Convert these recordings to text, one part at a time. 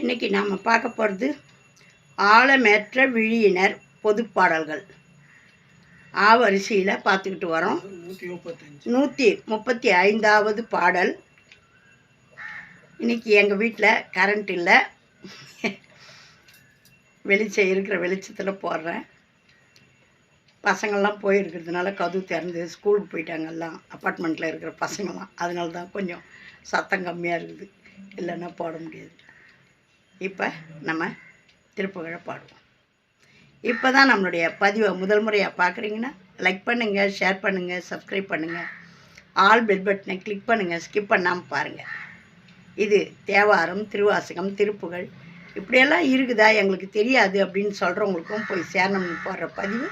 இன்னைக்கு நாம் பார்க்க போகிறது ஆழமேற்ற விழியினர் பொதுப்பாடல்கள். ஆ வரிசையில் பார்த்துக்கிட்டு வரோம். நூற்றி முப்பத்தி ஐந்தாவது பாடல். இன்னைக்கு எங்கள் வீட்டில் கரண்ட் இல்லை. வெளிச்சம் இருக்கிற வெளிச்சத்தில் போடுறேன். பசங்கள்லாம் போயிருக்கிறதுனால கதவு திறந்து ஸ்கூலுக்கு போயிட்டாங்க எல்லாம். அப்பார்ட்மெண்ட்டில் இருக்கிற பசங்கள்லாம். அதனால தான் கொஞ்சம் சத்தம் கம்மியாக இருக்குது. இல்லைன்னா போட முடியாது. இப்போ நம்ம திருப்புகழை பாடுவோம். இப்போ தான் நம்மளுடைய பதிவை முதல் முறையாக பார்க்குறீங்கன்னா லைக் பண்ணுங்கள் ஷேர் பண்ணுங்கள் சப்ஸ்கிரைப் பண்ணுங்கள் ஆல் பெல் பட்டனை கிளிக் பண்ணுங்கள் ஸ்கிப் பண்ணாமல் பாருங்கள் இது தேவாரம் திருவாசகம் திருப்புகழ். இப்படியெல்லாம் இருக்குதா? எங்களுக்கு தெரியாது அப்படின்னு சொல்கிறவங்களுக்கும் போய் சேரணும்னு போடுற பதிவு.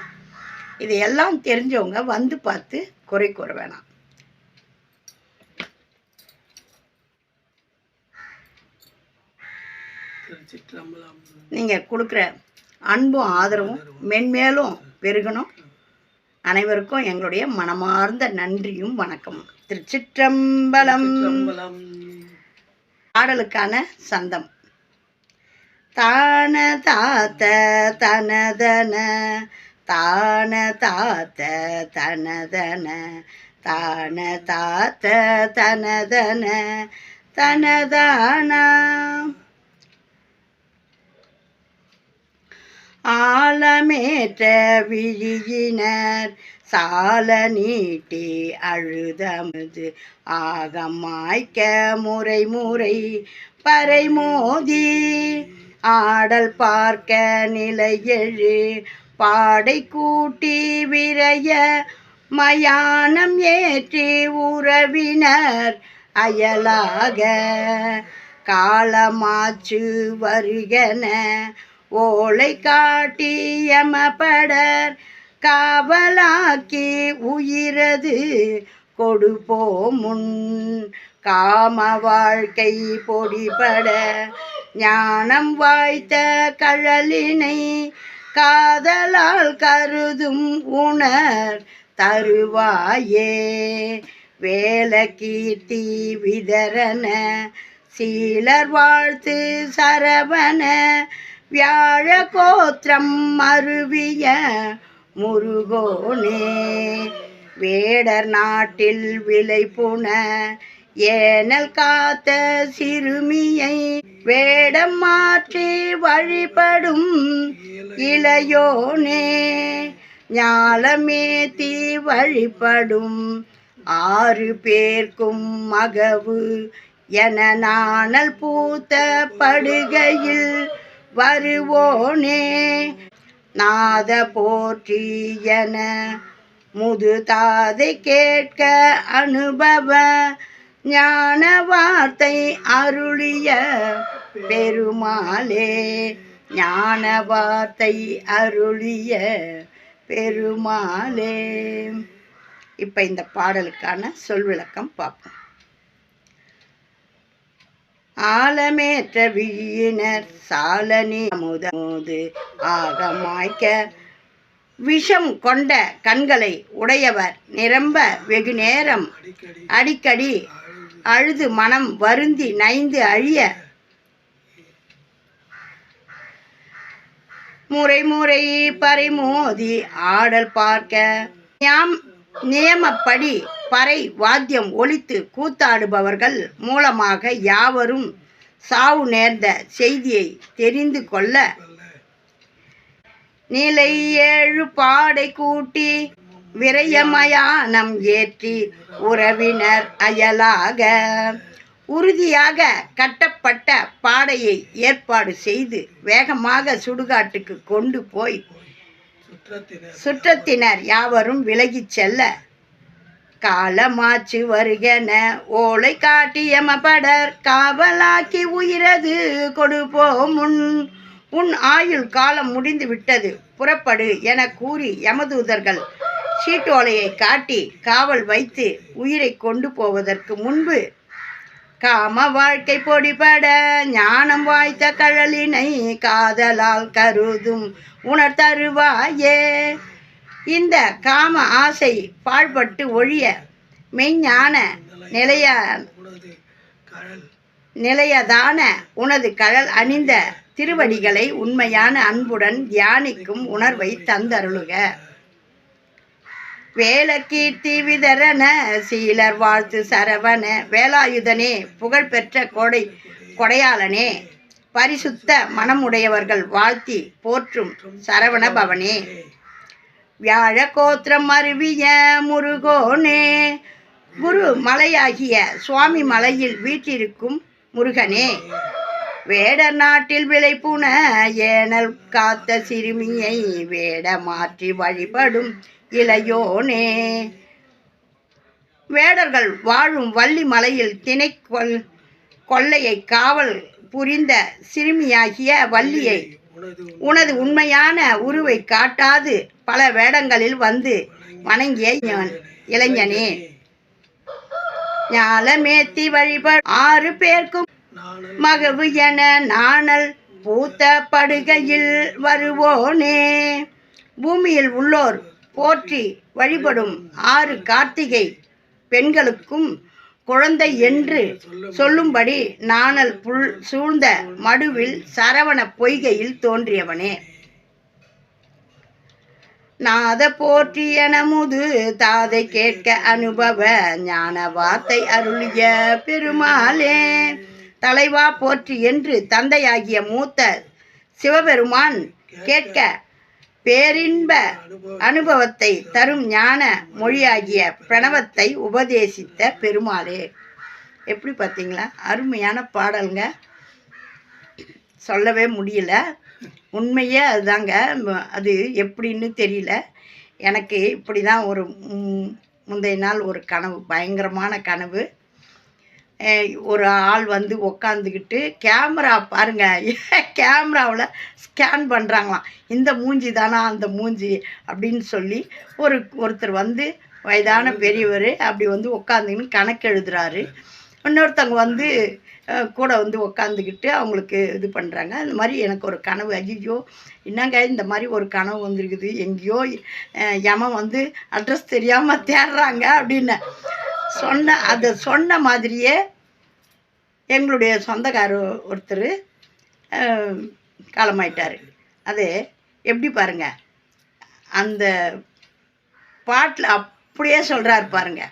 இதையெல்லாம் தெரிஞ்சவங்க வந்து பார்த்து குறை கூற வேணாம். நீங்கள் கொடுக்குற அன்பும் ஆதரவும் மென்மேலும் பெருகணும். அனைவருக்கும் எங்களுடைய மனமார்ந்த நன்றியும் வணக்கம் திருச்சிற்றம்பலம். பாடலுக்கான சந்தம். தான தாத்த தனதன தான தாத்த தனதன தான தாத்த தனதன தனதானா? ஆலமேற்ற விழியினர். சால நீட்டி அழுதமது ஆகமாய்க்க முறை முறை பறை மோதி. ஆடல் பார்க்க நிலையெழு பாடை கூட்டி விரைய மயானம் ஏற்றி உறவினர் அயலாக. காலமாச்சு வருகன ஓலை காட்டியமபடர் காவலாக்கி உயிரது கொடுப்போமுன் காம வாழ்க்கை பொடிபட. ஞானம் வாய்த்த கழலினை காதலால் கருதும் உணர் தருவாயே. வேல கீர்த்தி விதரன சீலர் வாழ்த்து சரவண வியாழ கோத்திரம் மருவிய முருகோனே. வேடர் நாட்டில் விலை புன ஏனல் காத்த சிறுமியை வேடம் மாற்றி வழிபடும் இளையோனே. ஞாலமேத்தி வழிபடும் ஆறு பேர்க்கும் மகவு என நாணல் பூத்த படுகையில் வருவோனே. நாத போற்றியன முதுதாதை கேட்க அனுபவ ஞான வார்த்தை அருளிய பெருமாளே. ஞான வார்த்தை அருளிய பெருமாளே. இப்போ இந்த பாடலுக்கான சொல் விளக்கம் பார்ப்போம். ஆலமேற்ற விழியினர் சாலனி. அமுதமோது ஆகமாய்க்க விஷம் கொண்ட கண்களை உடையவர் நிரம்ப வெகு நேரம் அடிக்கடி அழுது மனம் வருந்தி நைந்து அழிய முறை முறை பறைமோதி ஆடல் பார்க்க. யாம் நியமப்படி பறை வாத்தியம் ஒழித்து கூத்தாடுபவர்கள் மூலமாக யாவரும் சாவு நேர்ந்த செய்தியை தெரிந்து கொள்ள நிலை ஏழு பாடை கூட்டி விரயமயானம் ஏற்றி உறவினர் அயலாக உறுதியாக கட்டப்பட்ட பாடையை ஏற்பாடு செய்து வேகமாக சுடுகாட்டுக்கு கொண்டு போய் சுற்றத்தினர். யாவரும் விலகிச் செல்ல. காலமாச்சு வருகன ஓலை காட்டியமபடர் காவலாக்கி உயிரது கொடுப்போம் உன் உன் ஆயுள் காலம் முடிந்து விட்டது. புறப்படு என கூறி யமதூதர்கள் சீட்டோலையை காட்டி காவல் வைத்து உயிரை கொண்டு போவதற்கு முன்பு காம வாழ்க்கை பொடிபட ஞானம் வாய்த்த கழலினை காதலால் கருதும் உணர்த்தருவாயே இந்த காம ஆசை பாழ்பட்டு ஒழிய மெய்ஞான நிலைய நிலையதான உனது கழல் அணிந்த திருவடிகளை உண்மையான அன்புடன் தியானிக்கும் உணர்வை தந்தருளுக. வேலக்கீர்த்தி விதரண சீலர் வாழ்த்து சரவண வேலாயுதனே புகழ்பெற்ற கொடை கொடையாளனே பரிசுத்த மனமுடையவர்கள் வாழ்த்தி போற்றும் சரவண பவனே. வியாழ கோத்திரம் அருவிய முருகோனே குரு மலையாகிய சுவாமி மலையில் வீற்றிருக்கும் முருகனே. வேடர் நாட்டில் விளைப்புன ஏனல் காத்த சிறுமியை வேட மாற்றி வழிபடும் இளையோனே. வேடர்கள் வாழும் வள்ளி மலையில் திணை கொல் கொள்ளையை காவல் புரிந்த சிறுமியாகிய வள்ளியை உனது உண்மையான உருவை காட்டாது. பல வேடங்களில் வந்து வணங்கிய இளைஞனே. ஞாலமேத்தி வழிபட ஆறு பேர்க்கும் மகவு என நாணல் பூத்த படுகையில் வருவோனே. பூமியில் உள்ளோர் போற்றி வழிபடும் ஆறு கார்த்திகை பெண்களுக்கும் குழந்தை என்று சொல்லும்படி நாணல் புல் சூழ்ந்த மடுவில் சரவண பொய்கையில் தோன்றியவனே. நாத போற்றி முது தாதை கேட்க அனுபவ ஞான வார்த்தை அருளிய பெருமாளே. தலைவா போற்றி என்று தந்தையாகிய மூத்த சிவபெருமான் கேட்க பேரின்ப அனுபவத்தை தரும் ஞான மொழியாகிய பிரணவத்தை உபதேசித்த பெருமாளே. எப்படி பார்த்தீங்களா? அருமையான பாடலுங்க. சொல்லவே முடியல. உண்மையே அதுதாங்க. அது எப்படின்னு தெரியல. எனக்கு இப்படி தான் ஒரு முந்தைய நாள் ஒரு கனவு பயங்கரமான கனவு. ஒரு ஆள் வந்து உக்காந்துக்கிட்டு கேமரா பாருங்கள் கேமராவில் ஸ்கேன் பண்ணுறாங்களாம் இந்த மூஞ்சி தானா அந்த மூஞ்சி அப்படின்னு சொல்லி ஒரு ஒருத்தர் வந்து வயதான பெரியவர் அப்படி வந்து உக்காந்துக்கின்னு கணக்கு எழுதுறாரு. இன்னொருத்தவங்க வந்து கூட வந்து உக்காந்துக்கிட்டு அவங்களுக்கு இது பண்ணுறாங்க அந்த மாதிரி எனக்கு ஒரு கனவு ஐயோ என்னங்க இந்த மாதிரி ஒரு கனவு வந்துருக்குது? எங்கேயோ அஹ், யமன் வந்து அட்ரஸ் தெரியாமல் தேடுறாங்க அப்படின்னு. சொன்ன அதை சொன்ன மாதிரியே எங்களுடைய சொந்தக்காரர் ஒருத்தர் காலமாயிட்டார். அது எப்படி பாருங்க அந்த பாட்டில் அப்படியே சொல்கிறார் பாருங்க.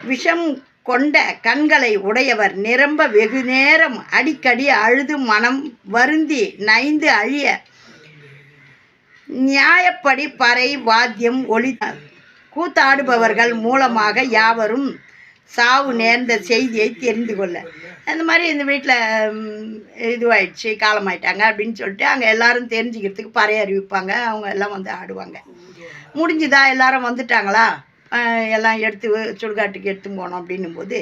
விஷம் கொண்ட கண்களை உடையவர் நிரம்ப வெகு நேரம் அடிக்கடி அழுது மனம் வருந்தி நைந்து அழிய நியாயப்படி பறை வாத்தியம் ஒளி கூத்தாடுபவர்கள் மூலமாக யாவரும் சாவு நேர்ந்த செய்தியை தெரிந்து கொள்ள. அந்த மாதிரி இந்த வீட்டில் இதுவாயிடுச்சு காலமாயிட்டாங்க அப்படின்னு சொல்லிட்டு அங்கே எல்லாரும் தெரிஞ்சுக்கிறதுக்கு பறைய அறிவிப்பாங்க. அவங்க எல்லாம் வந்து ஆடுவாங்க. முடிஞ்சுதா? எல்லாரும் வந்துட்டாங்களா? எல்லாம் எடுத்து சுடுகாட்டுக்கு எடுத்து போனோம் அப்படின்னும் போது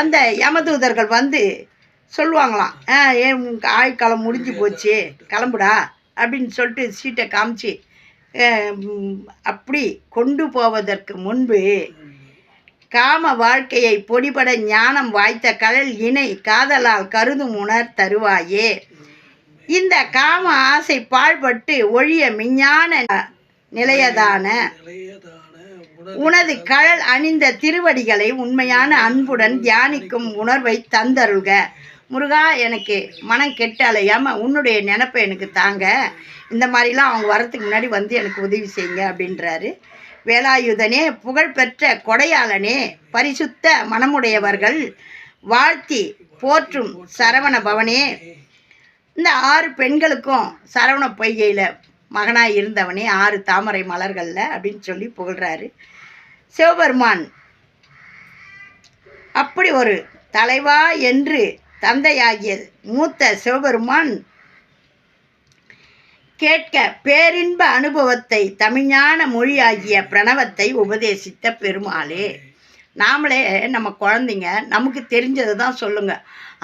அந்த யமதூதர்கள் வந்து சொல்லுவாங்களாம் ஆ ஏன் உங்க ஆயுட்காலம் முடிஞ்சு போச்சு? கிளம்புடா? அப்படின்னு சொல்லிட்டு சீட்டை காமிச்சு அப்படி கொண்டு போவதற்கு முன்பு காம வாழ்க்கையை பொடிபட ஞானம் வாய்த்த கடல் இணை காதலால் கருதும் உணர் தருவாயே. இந்த காம ஆசை பாழ்பட்டு ஒழிய மிஞ்ஞான நிலையதான உனது கழல் அணிந்த திருவடிகளை உண்மையான அன்புடன் தியானிக்கும் உணர்வை தந்தருள்க. முருகா எனக்கு மனம் கெட்டு அலையாமல் உன்னுடைய நினப்பை எனக்கு தாங்க. இந்த மாதிரிலாம் அவங்க வரத்துக்கு முன்னாடி வந்து எனக்கு உதவி செய்யுங்க அப்படின்றாரு. வேலாயுதனே புகழ்பெற்ற கொடையாளனே பரிசுத்த மனமுடையவர்கள் வாழ்த்தி போற்றும் சரவண பவனே. இந்த ஆறு பெண்களுக்கும் சரவண பொய்கையில் மகனாக இருந்தவனே ஆறு தாமரை மலர்களில் அப்படின்னு சொல்லி புகழ்கிறாரு சிவபெருமான் அப்படி ஒரு தலைவா என்று தந்தையாகிய மூத்த சிவபெருமான் கேட்க பேரின்ப அனுபவத்தை தமிழ்ஞான மொழியாகிய பிரணவத்தை உபதேசித்த பெருமாளே நாமளே நம்ம குழந்தைங்க நமக்கு தெரிஞ்சதை தான் சொல்லுங்க.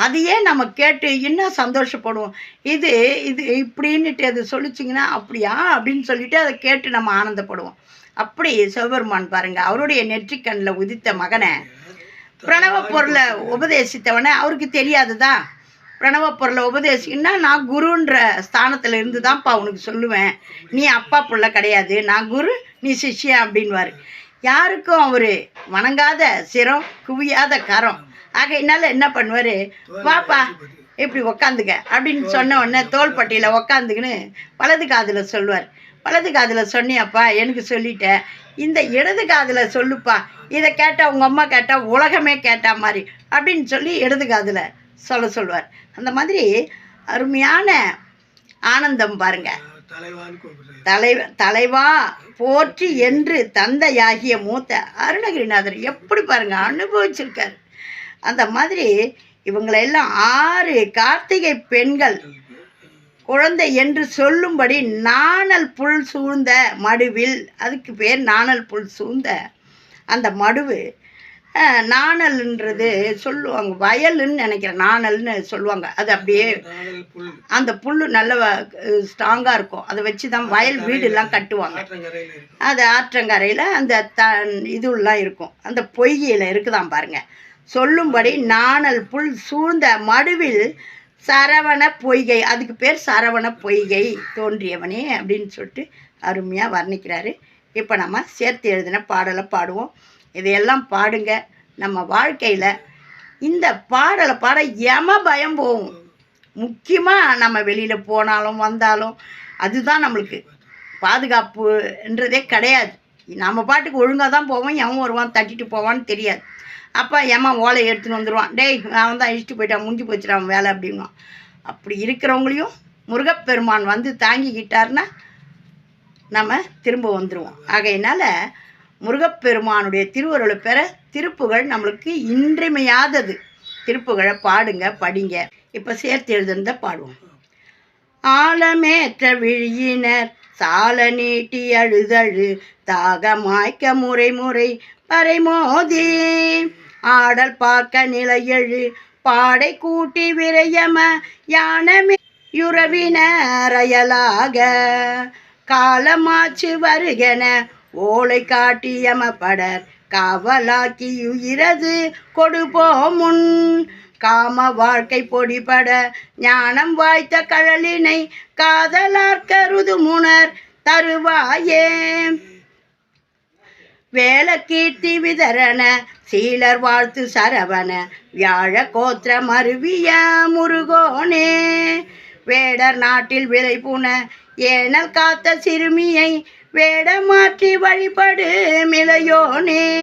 அதையே நம்ம கேட்டு இன்னும் சந்தோஷப்படுவோம்? இது இது இப்படின்னுட்டு அது சொல்லிச்சிங்கன்னா அப்படியா? அப்படின்னு சொல்லிட்டு அதை கேட்டு நம்ம ஆனந்தப்படுவோம். அப்படி சிவபெருமான் பாருங்கள் அவருடைய நெற்றிக்கண்ணில் உதித்த மகனை பிரணவ பொருளை உபதேசித்தவனே அவருக்கு தெரியாதுதான் பிரணவ பொருளை உபதேசிக்கன்னா நான் குருன்ற ஸ்தானத்தில் இருந்து தான்ப்பா உனக்கு சொல்லுவேன். நீ அப்பா புள்ள கிடையாது. நான் குரு நீ சிஷ்யன் அப்படின்வாரு. யாருக்கும் அவர் வணங்காத சிரம் குவியாத கரம். ஆகையினால என்ன பண்ணுவார்? வாப்பா இப்படி உக்காந்துக்க அப்படின்னு சொன்ன உடனே தோள்பட்டியில் உக்காந்துக்கின்னு வலது காதில் சொல்லுவார். வலது காதில் சொன்னியப்பா எனக்கு சொல்லிட்டேன் இந்த இடது காதில் சொல்லுப்பா. இதை கேட்டால் உங்கள் அம்மா கேட்டால் உலகமே கேட்டா மாதிரி. அப்படின்னு சொல்லி இடது காதில் சொல்ல சொல்லுவார். அந்த மாதிரி அருமையான ஆனந்தம் பாருங்க. தலைவ தலைவா போற்றி என்று தந்தையாகிய மூத்த அருணகிரிநாதர் எப்படி பாருங்க அனுபவிச்சிருக்காரு. அந்த மாதிரி இவங்களெல்லாம் ஆறு கார்த்திகை பெண்கள் குழந்தை என்று சொல்லும்படி நாணல் புல் சூழ்ந்த மடுவில் அதுக்கு பேர் நாணல் புல் சூழ்ந்த அந்த மடுவு நாணல்ன்றது சொல்லுவாங்க. வயலுன்னு நினைக்கிறேன். நாணல்னு சொல்லுவாங்க. அது அப்படியே அந்த புல் நல்ல ஸ்ட்ராங்காக இருக்கும். அதை வச்சு தான் வயல் வீடுலாம் கட்டுவாங்க. அது ஆற்றங்கரையில் அந்த த இதுலாம் இருக்கும். அந்த பொய்கையில் இருக்குதாம் பாருங்க. சொல்லும்படி நாணல் புல் சூழ்ந்த மடுவில் சரவண பொய்கை. அதுக்கு பேர் சரவண பொய்கை தோன்றியவனே அப்படின்னு சொல்லிட்டு அருமையாக வர்ணிக்கிறாரு. இப்போ நம்ம சேர்த்து எழுதின பாடலை பாடுவோம். இதையெல்லாம் பாடுங்க. நம்ம வாழ்க்கையில் இந்த பாடலை பாட எம பயம் போகும். முக்கியமாக நம்ம வெளியில் போனாலும் வந்தாலும் அதுதான் நம்மளுக்கு பாதுகாப்புன்றதே கிடையாது. நம்ம பாட்டுக்கு ஒழுங்காக தான் போவோம். எவன் வருவான் தட்டிட்டு போவான்னு தெரியாது. அப்போ ஏமா ஓலை எடுத்துன்னு வந்துடுவான் டேய் அவன் தான் அழிச்சிட்டு போயிட்டான் முடிஞ்சு போச்சுடா வேலை அப்படின்வான் அப்படி இருக்கிறவங்களையும் முருகப்பெருமான் வந்து தாங்கிக்கிட்டாருன்னா நம்ம திரும்ப வந்துடுவோம் ஆகையினால் முருகப்பெருமானுடைய திருவருளை பெற திருப்புகழ் நம்மளுக்கு இன்றிமையாதது திருப்புகழை பாடுங்க படிங்க. இப்போ சேர்த்து எழுதுனத பாடுவோம். ஆழமேற்ற விழியினர் சால நீட்டி அழுதழு தாகமாய்க்க முறை முறை பறைமோதி ஆடல் பார்க்க நிலையெழு. பாடை கூட்டி விரையம யானமே. யுறவினரையலாக காலமாச்சு வருகென ஓலை காட்டியம படர் காவலாக்கியுயிரது உயிரது கொடுபோமுன் காம வாழ்க்கை பொடிபட ஞானம் வாய்த்த கழலினை காதலார் கருது முனர் தருவாயே. வேல கீர்த்தி விதரண சீலர் வாழ்த்து சரவண வியாழ கோத்திர மருவிய முருகோனே. வேடர் நாட்டில் விலை புன ஏனல் காத்த சிறுமியை வேட மாற்றி வழிபடு மிளையோனே.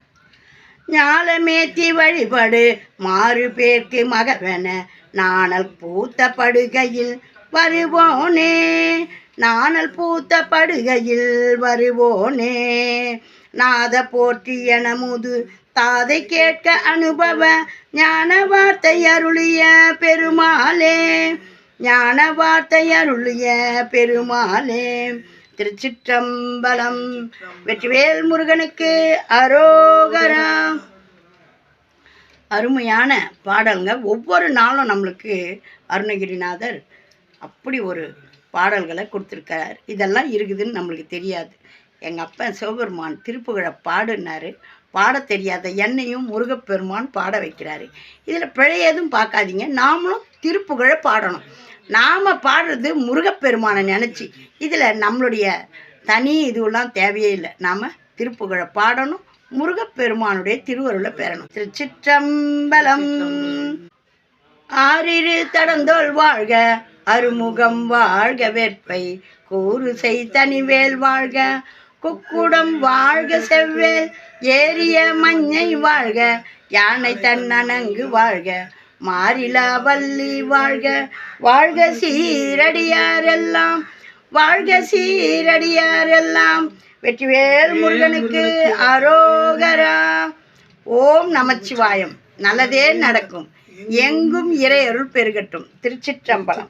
ஞாலமேத்தி வழிபடு மாறு பேர்க்கு மகவன நாணல் பூத்த படுகையில் வருவோனே. நாணல் பூத்த படுகையில் வருவோனே. நாத போற்றி என முது தாதை கேட்க அனுபவ ஞான வார்த்தை அருளிய பெருமாளே. ஞான வார்த்தை அருளிய பெருமாளே. திருச்சிற்றம்பலம் வெற்றிவேல் முருகனுக்கு அரோகரா. அருமையான பாடல்ங்க. ஒவ்வொரு நாளும் நம்மளுக்கு அருணகிரிநாதர் அப்படி ஒரு பாடல்களை கொடுத்துருக்கார் இதெல்லாம் இருக்குதுன்னு நம்மளுக்கு தெரியாது. எங்கள் அப்பா சிவபெருமான் திருப்புகழை பாடுனாரு. பாட தெரியாத என்னையும் முருகப்பெருமான் பாட வைக்கிறாரு. இதில் பிழை எதுவும் பார்க்காதீங்க. நாமளும் திருப்புகழை பாடணும். நாம் பாடுறது முருகப்பெருமானை நினச்சி. இதில் நம்மளுடைய தனி இதுவெல்லாம் தேவையே இல்லை. நாம் திருப்புகழை பாடணும். முருகப்பெருமானுடைய திருவருளை பெறணும். திருச்சிற்றம்பலம் ஆறிரு தடந்தோல் வாழ்க அருமுகம் வாழ்க வேட்பை கூறு செய் தனிவேல் வாழ்க. குக்குடம் வாழ்க செவ்வேல் ஏறிய மஞ்சை வாழ்க யானை தன்னனங்கு வாழ்க மாறிலா வள்ளி வாழ்க. வாழ்க சீரடியாரெல்லாம் வாழ்க சீரடியாரெல்லாம். வெற்றிவேல் முருகனுக்கு அரோகரா. ஓம் நமச்சிவாயம். நல்லதே நடக்கும். எங்கும் இறையருள் பெருகட்டும். திருச்சிற்றம்பலம்.